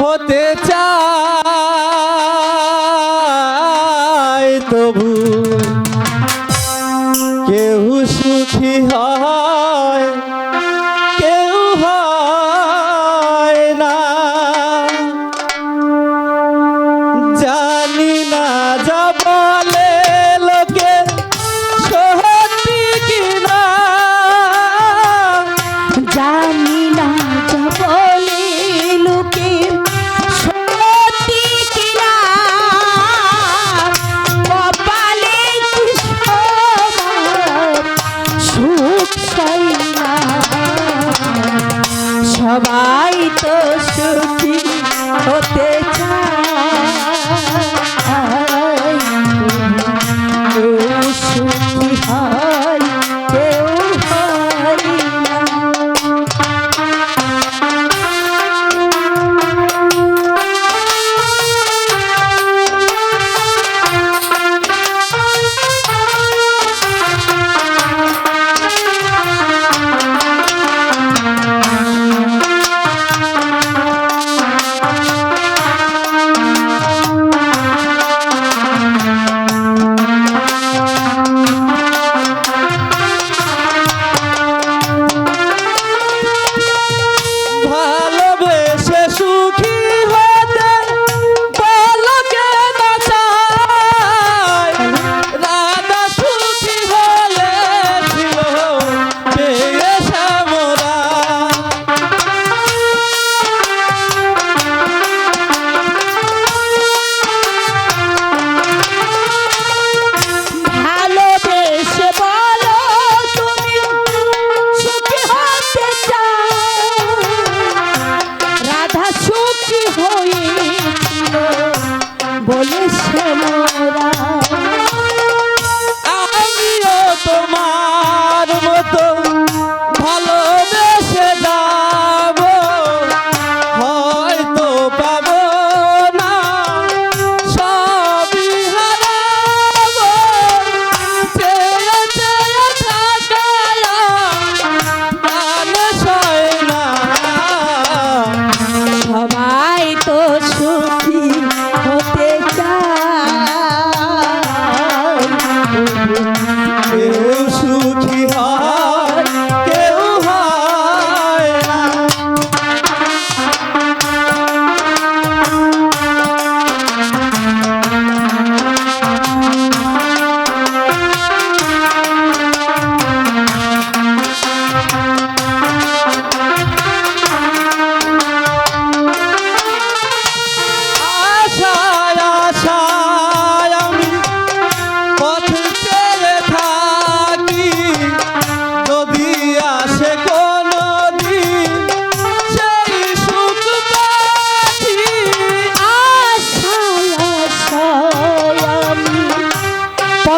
হতে চায়। বলে শ্যামা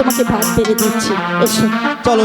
তোমাকে ভাত বেড়ে দিচ্ছি। এসো। চলো